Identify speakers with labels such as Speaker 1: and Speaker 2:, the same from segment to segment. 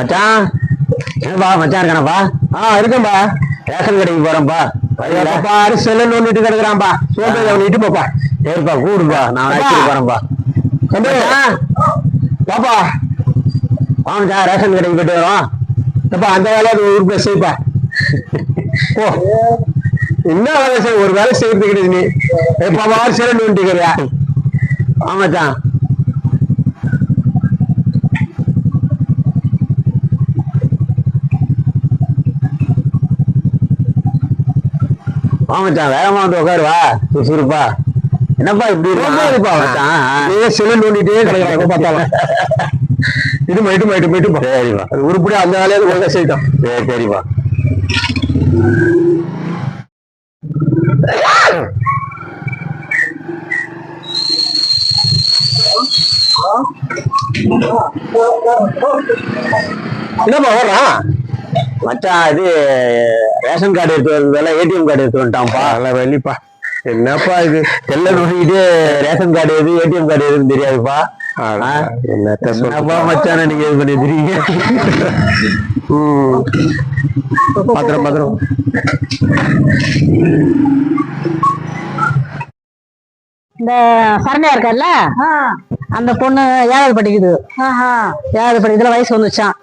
Speaker 1: மச்சான். என்னப்பா மச்சான் இருக்கானப்பா
Speaker 2: ஆ இருக்கேன்பா
Speaker 1: ரேஷன் கடைக்கு போறேன்ப்பா?
Speaker 2: பாரு செல்ல நோண்டிட்டு கிடக்குறான்பா சோம்பேறி அவனை இட்டு போப்பா.
Speaker 1: சரிப்பா கூடுப்பா நான். அழைச்சிட்டு மச்சான்,
Speaker 2: பாப்பா
Speaker 1: வா மச்சான். ரேஷன் கடைக்கு போயிட்டு வரோம்
Speaker 2: அப்பா அந்த அது ஒரு பேர் செய்ப்பா. போ. என்ன வேலை செய்? ஒரு வேலை செய்யறது கிடையாது நீ. எப்ப வாரு செல்ல நோண்டிக்கிறியா?
Speaker 1: வா மச்சான். வா மச்சான் வேகமா வந்து உட்காரு வா சுறுசுறுப்பா என்னப்பா இப்படி இருப்பா. மச்சான்
Speaker 2: நீ செல்ல நோண்டிட்டே கிடக்குறான் எப்ப பார்த்தாலும். இட்டுமா இட்டுமா இட்டுமா
Speaker 1: சரிப்பா.
Speaker 2: அது உருப்படியா அந்த வேலையை ஒழுங்கா செய்யட்டும்
Speaker 1: சரி சரிப்பா.
Speaker 2: என்னப்பா வர்றான்
Speaker 1: மச்சான் இது ரேஷன் கார்டு எடுத்து வரதுல ஏடிஎம் கார்டு எடுத்து வந்துட்டான்ப்பா.
Speaker 2: நல்ல வெளிப்பா. என்னப்பா இது?
Speaker 1: செல்ல நோண்டிட்டு ரேஷன் கார்டு எது ஏடிஎம் கார்டு எதுன்னு தெரியாதுப்பா. என்னப்பா மச்சான நீங்க இது பண்ணிருக்கீங்க?
Speaker 2: ம். பத்திரம் பத்திரம்
Speaker 3: இந்த சரண்யா இருக்கல்ல அந்த பொண்ணு ஏழாவது படிக்குது. ஏழாவது படிக்கிறதுல வயசு வந்துச்சான்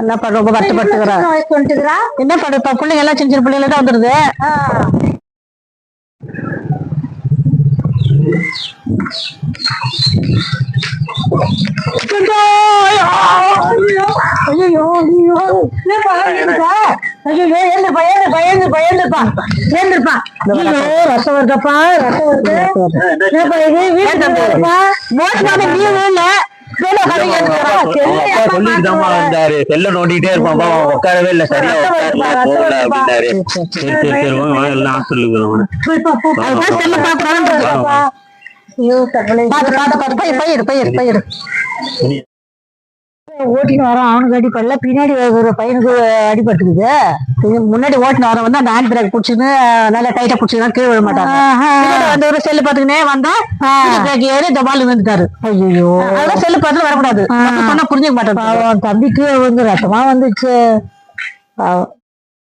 Speaker 3: என்ன பண்ண ரொம்ப கஷ்டப்பட்டுக்கிறா?
Speaker 4: வயசு வந்துட்டுக்கிறா
Speaker 3: என்ன பண்ண இப்ப பிள்ளைங்க எல்லாம் சின்ன சின்ன பிள்ளைங்க தான் வந்துருது ஐயோ என்னப்பா எழுந்துப்பா ஐயோ எழுந்துப்பா எழுந்துப்பா எழுந்துப்பா எழுந்துப்பா எழுந்துப்பா ஐயோ ரசம் வருதப்பா ரசம் வருது என்னப்பா இது வீட்டுக்கு வருதுப்பா மோசமான
Speaker 1: இருப்பான் அவன் உட்காரவே இல்ல சரியா அப்படின்னாரு சரி சரி சரி எல்லாம்
Speaker 4: ஐயோ
Speaker 3: பயிர் பயிர் பயிர் ஓட்டின்னு வரான் அவனுக்கு அடிப்படல பின்னாடி ஒரு பையனுக்கு அடிபட்டுக்குது முன்னாடி ஓட்டின்னு வர வந்து அந்த ஹேண்ட் பிரேக் பிடிச்சின்னு நல்லா டைட்டா பிடிச்சிங்கன்னா கீழே விழ மாட்டாங்க வந்து ஒரு செல்லு பாத்துக்கினே வந்தா பிரேக் ஏறி இந்த பால் வந்துட்டாரு ஐயோ அதெல்லாம் செல்லு பார்த்து வரக்கூடாது. சொன்னா புரிஞ்சுக்க மாட்டாங்க தம்பிக்கு வந்து ரத்தமா வந்துச்சு.